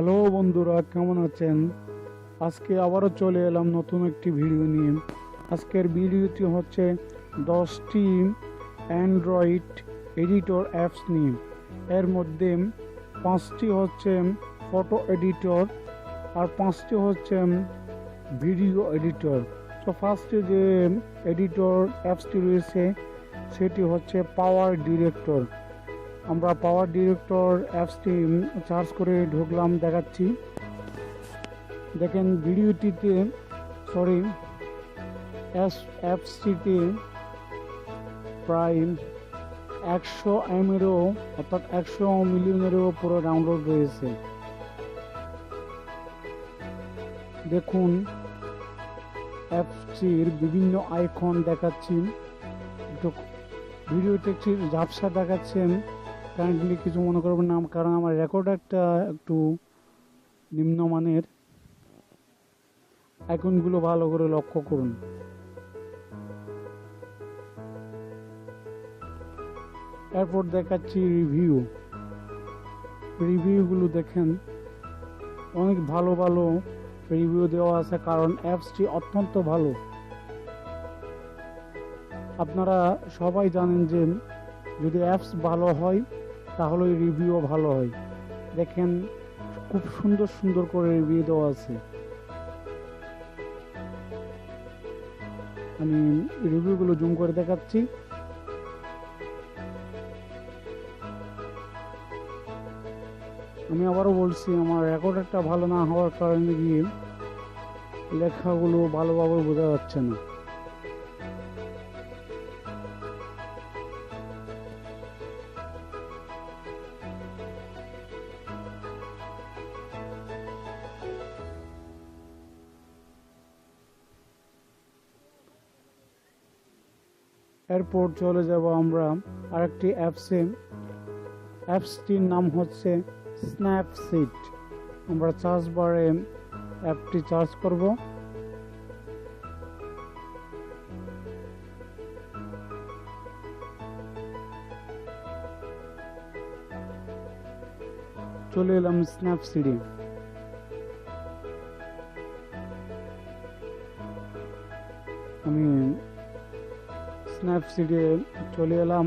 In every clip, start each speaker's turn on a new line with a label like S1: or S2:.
S1: Hello বন্ধুরা, কেমন আছেন? আজকে আবারও চলে এলাম নতুন একটি ভিডিও নিয়ে। আজকের ভিডিওটি হচ্ছে দশটি অ্যান্ড্রয়েড এডিটর অ্যাপস নিয়ে। এর মধ্যে পাঁচটি হচ্ছে ফটো এডিটর আর পাঁচটি হচ্ছে ভিডিও এডিটর। তো ফার্স্টে যে এডিটর অ্যাপসটি রয়েছে, সেটি হচ্ছে পাওয়ার ডিরেক্টর। আমরা পাওয়ার ডিরেক্টর অ্যাপসটি চার্জ করে ঢুকলাম, দেখাচ্ছি। দেখেন ভিডিওটিতে সরি অ্যাপসটিতে প্রায় একশো এমেরও অর্থাৎ একশো মিলিয়নেরও পুরো ডাউনলোড রয়েছে। দেখুন অ্যাপসটির বিভিন্ন আইকন দেখাচ্ছি। ভিডিওতে একটি ঝাপসা দেখাচ্ছেন। কারেন্টলি কিছু মনে করবেন না, কারণ আমার রেকর্ডারটা একটু নিম্নমানের। আইকনগুলো ভালো করে লক্ষ্য করুন। এরপর দেখাচ্ছি রিভিউ রিভিউগুলো দেখেন, অনেক ভালো ভালো রিভিউ দেওয়া আছে, কারণ অ্যাপসটি অত্যন্ত ভালো। আপনারা সবাই জানেন যে যদি অ্যাপস ভালো হয় তাহলে ওই রিভিউও ভালো হয়। দেখেন, খুব সুন্দর সুন্দর করে রিভিউ দেওয়া আছে। আমি রিভিউগুলো জুম করে দেখাচ্ছি। আমি আবারও বলছি, আমার রেকর্ডারটা ভালো না হওয়ার কারণে গিয়ে লেখাগুলো ভালোভাবে বোঝা যাচ্ছে না। এরপর চলে যাব আমরা আরেকটি অ্যাপসে। অ্যাপসটির নাম হচ্ছে স্ন্যাপসিট আমরা চার্জ বারে অ্যাপটি চার্জ করব। চলে এলাম স্ন্যাপসিডে স্ন্যাপসিডে চলে এলাম।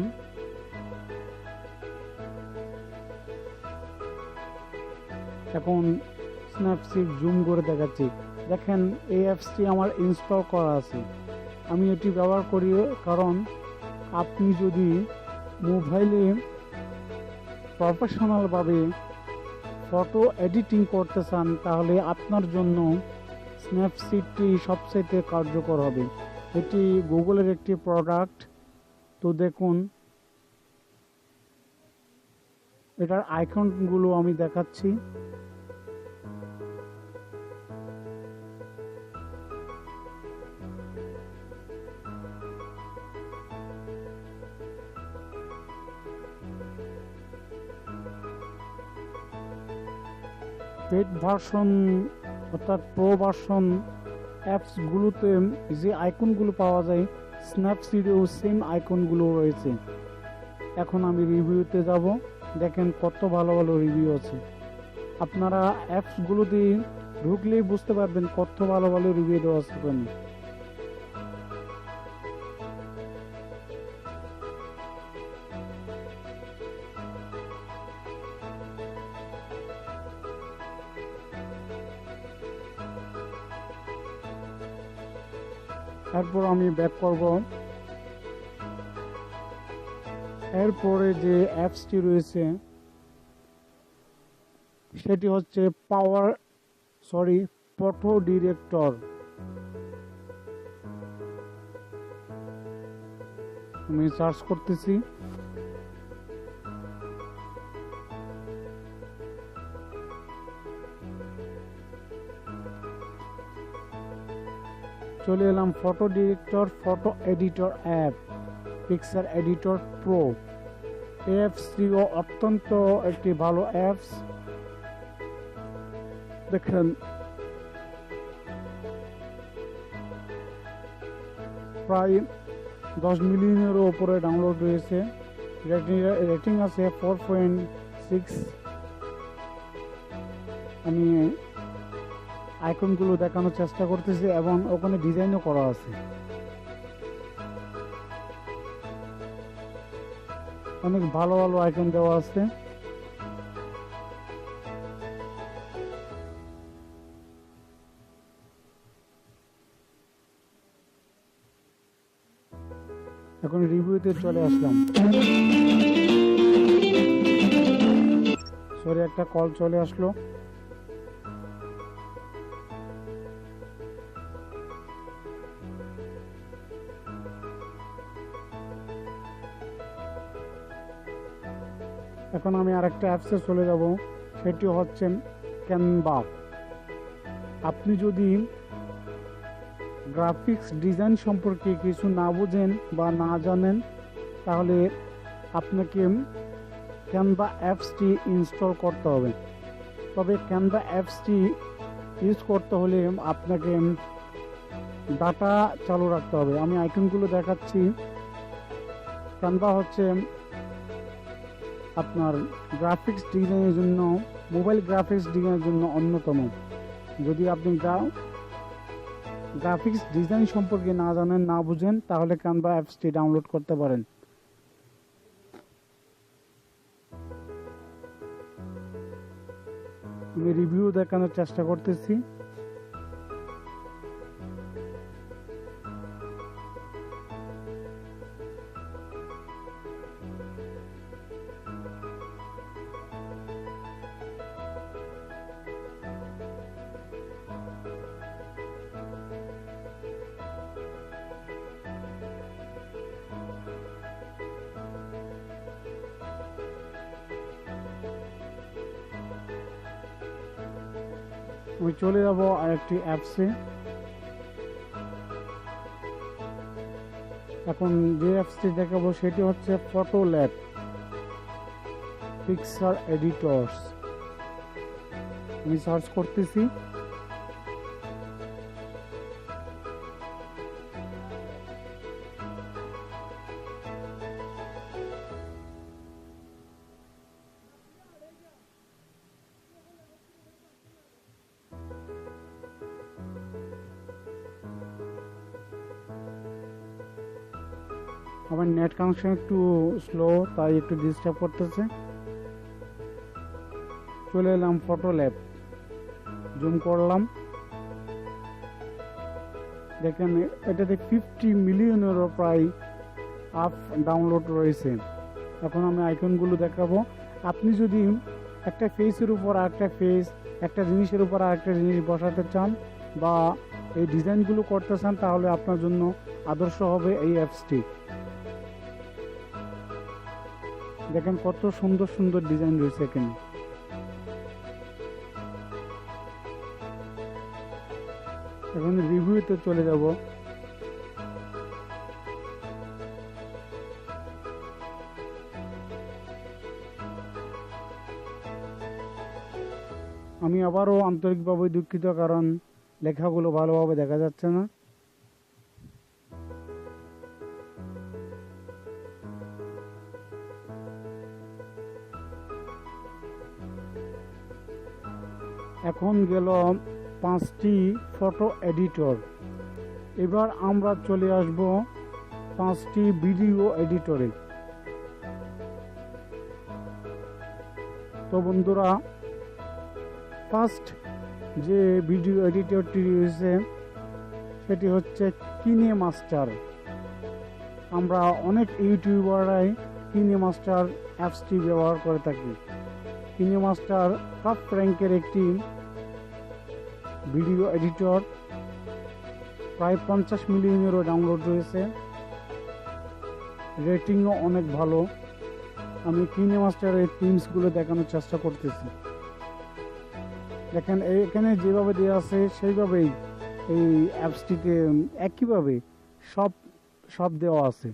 S1: এখন স্ন্যাপসিড জুম করে দেখাচ্ছি। দেখেন এই অ্যাপসটি আমার ইনস্টল করা আছে। আমি এটি ব্যবহার করি কারণ আপনি যদি মোবাইলে প্রফেশনালভাবে ফটো এডিটিং করতে চান, তাহলে আপনার জন্য স্ন্যাপসিডটি সবচেয়ে কার্যকর হবে। এটি গুগলের একটি প্রোডাক্ট তো দেখুন, এটার আইকনগুলো আমি দেখাচ্ছি। পেড ভার্সন অর্থাৎ প্রো ভার্সন অ্যাপসগুলোতে যে আইকনগুলো পাওয়া যায় স্ন্যাপসিডেও সেম আইকনগুলো রয়েছে। এখন আমি রিভিউতে যাব। দেখেন কত ভালো ভালো রিভিউ আছে। আপনারা অ্যাপসগুলোতে ঢুকলেই বুঝতে পারবেন কত ভালো ভালো রিভিউ দেওয়া আছে এরপর আমি ব্যাক করব। এরপরে যে অ্যাপসটি রয়েছে, সেটি হচ্ছে পাওয়ার সরি পটো ডিরেক্টর আমি সার্চ করতেছি। চলে এলাম photo director photo editor app picture editor pro এফসিও অত্যন্ত একটি ভালো অ্যাপস দেখেন। প্রায় দশ মিলিয়নেরও উপরে ডাউনলোড রয়েছে রেটিং আছে ফোর পয়েন্ট সিক্স আমি আইকনগুলো দেখানোর চেষ্টা করতেছি এবং ওখানে ডিজাইনও করা আছে। অনেক ভালো ভালো আইকন দেওয়া আছে। এখন রিভিউতে চলে আসলাম। সরি, একটা কল চলে আসলো। এখন আমি আরেকটা অ্যাপসে চলে যাব। সেটি হচ্ছে ক্যানভা আপনি যদি গ্রাফিক্স ডিজাইন সম্পর্কে কিছু না বুঝেন বা না জানেন, তাহলে আপনাকে ক্যানভা অ্যাপসটি ইনস্টল করতে হবে। তবে ক্যানভা অ্যাপসটি ইউজ করতে হলে আপনাকে ডাটা চালু রাখতে হবে। আমি আইকনগুলো দেখাচ্ছি। ক্যানভা হচ্ছে আপনার গ্রাফিক্স ডিজাইনের জন্য মোবাইল গ্রাফিক্স ডিজাইনের জন্য অন্যতম। যদি আপনি গ্রাফিক্স ডিজাইন সম্পর্কে না জানেন, না বুঝেন, তাহলে ক্যানভা অ্যাপসটি ডাউনলোড করতে পারেন। আমি রিভিউ দেখানোর চেষ্টা করতেছি। আমি চলে যাব আরেকটি অ্যাপসে। এখন যে অ্যাপসটি দেখাবো সেটি হচ্ছে ফটো ল্যাব পিকচার এডিটর্স আমি সার্চ করতেছি। আমার নেট কানেকশন একটু স্লো তাই একটু ডিস্টার্ব করতেছে। চলে এলাম ফটো ল্যাব জুম করলাম। দেখেন, এটাতে ফিফটি মিলিয়নেরও প্রায় আপ ডাউনলোড রয়েছে। এখন আমি আইকনগুলো দেখাবো। আপনি যদি একটা ফেসের উপর আরেকটা ফেস একটা জিনিসের উপর আরেকটা জিনিস বসাতে চান বা এই ডিজাইনগুলো করতে চান, তাহলে আপনার জন্য আদর্শ হবে এই অ্যাপসটি দেখেন কত সুন্দর সুন্দর ডিজাইন রয়েছে এখানে। এখন রিভিউতে চলে যাব। আমি আবারও আন্তরিকভাবে দুঃখিত, কারণ লেখাগুলো ভালোভাবে দেখা যাচ্ছে না। এখন গেল পাঁচটি ফটো এডিটর এবার আমরা চলে আসব পাঁচটি ভিডিও এডিটরে তো বন্ধুরা ফার্স্ট যে ভিডিও এডিটরটি রয়েছে, সেটি হচ্ছে কিনে মাস্টার আমরা অনেক ইউটিউবাররাই কিনে মাস্টার অ্যাপসটি ব্যবহার করে থাকি। কিনে মাস্টার র্যাঙ্কের একটি ভিডিও এডিটর প্রায় পঞ্চাশ মিলিয়নেরও ডাউনলোড রয়েছে। রেটিংও অনেক ভালো। আমি কিনে মাস্টারের থিমসগুলো দেখানোর চেষ্টা করতেছি। দেখেন, এখানে যেভাবে দেওয়া আছে, সেইভাবেই এই অ্যাপসটিতে একইভাবে সব সব দেওয়া আছে।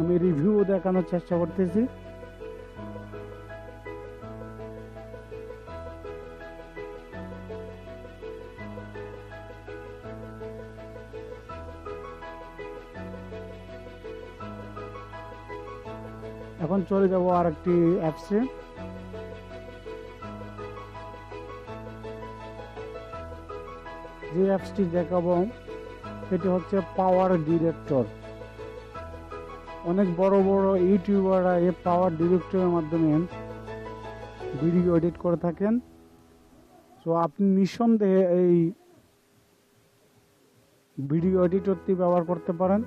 S1: আমি রিভিউ দেখানোর চেষ্টা করতেছি। এখন চলে যাব আর একটি অ্যাপসে যে অ্যাপসটি দেখাবো, সেটি হচ্ছে পাওয়ার ডিরেক্টর অনেক বড় বড় ইউটিউবাররা এই পাওয়ার ডিরেক্টরের মাধ্যমে ভিডিও এডিট করে থাকেন। তো আপনি নিঃসন্দেহে এই ভিডিও এডিটরটি ব্যবহার করতে পারেন।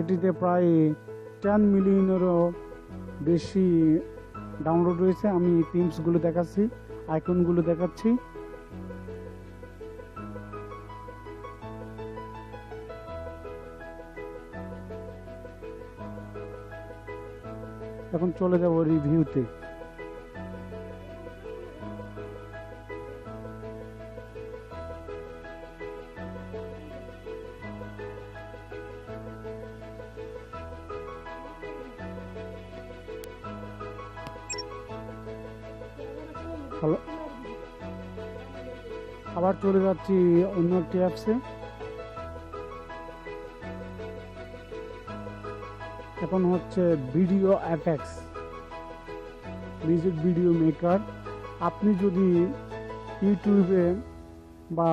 S1: এটিতে প্রায় টেন মিলিয়নেরও বেশি ডাউনলোড রয়েছে। আমি থিমসগুলো দেখাচ্ছি আইকনগুলো দেখাচ্ছি। এখন চলে যাব রিভিউতে আবার চলে যাচ্ছি অন্য একটি অ্যাপসে এখন হচ্ছে video apex music video maker আপনি যদি ইউটিউবে বা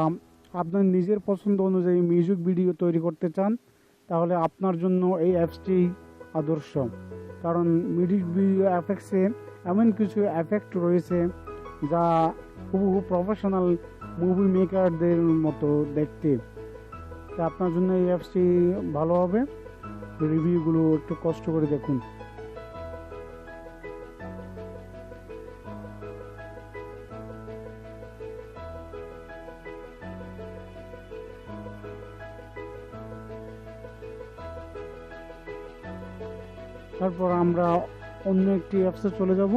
S1: আপনার নিজের পছন্দ অনুযায়ী মিউজিক ভিডিও তৈরি করতে চান, তাহলে আপনার জন্য এই অ্যাপসটি আদর্শ। কারণ মিউজিক ভিডিও অ্যাপেক্সে এমন কিছু এফেক্ট রয়েছে যা হুবহু প্রফেশনাল মুভি মেকারদের মতো দেখতে। তা আপনার জন্য এই অ্যাপসটি ভালো হবে। রিভিউগুলো একটু কষ্ট করে দেখুন। তারপর আমরা অন্য একটি অ্যাপসে চলে যাব।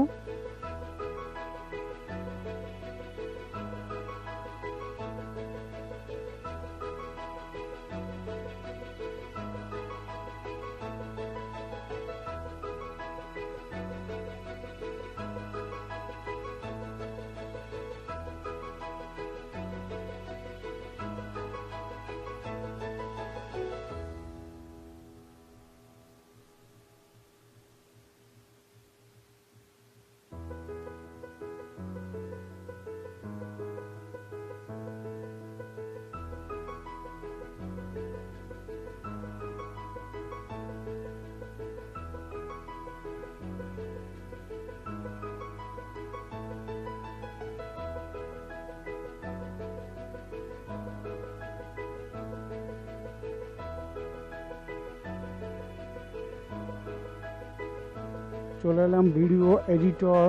S1: চলে এলাম video editor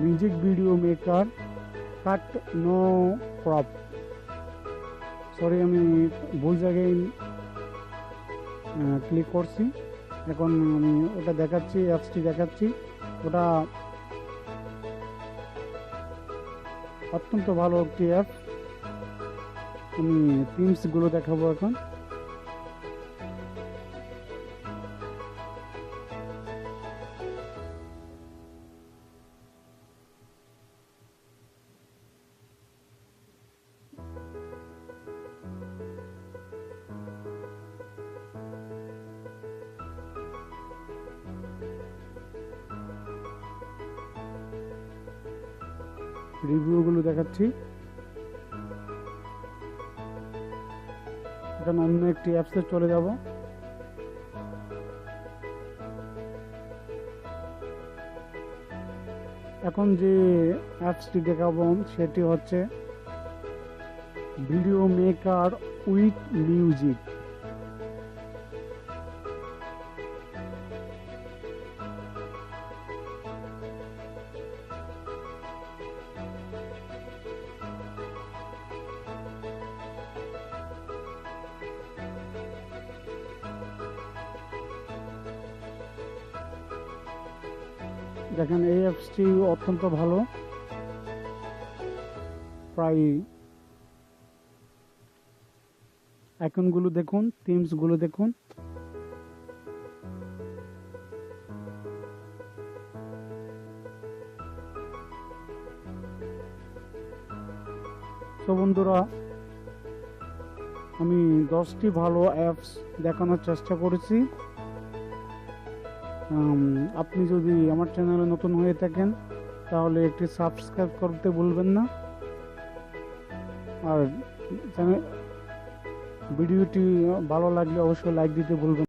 S1: music video maker cut no crop sorry আমি ভুল জায়গায় ক্লিক করছি। এখন আমি ওটা দেখাচ্ছি অ্যাপসটি দেখাচ্ছি। ওটা অত্যন্ত ভালো একটি অ্যাপ আমি টিমসগুলো দেখাবো এখন। রিভিউগুলো দেখাচ্ছি। এখন অন্য একটি অ্যাপসে চলে যাব। এখন যে অ্যাপসটি দেখাবো সেটি হচ্ছে ভিডিও মেকার উইথ মিউজিক। দেখেন এই অ্যাপসটি অত্যন্ত ভালো। প্রায় অ্যাকাউন্টগুলো দেখুন থিমসগুলো দেখুন। তো বন্ধুরা, আমি দশটি ভালো অ্যাপস দেখানোর চেষ্টা করেছি। আপনি যদি আমার চ্যানেলে নতুন হয়ে থাকেন, তাহলে একটি সাবস্ক্রাইব করতে ভুলবেন না। আর ভিডিওটি ভালো লাগলে অবশ্যই লাইক দিতে ভুলবেন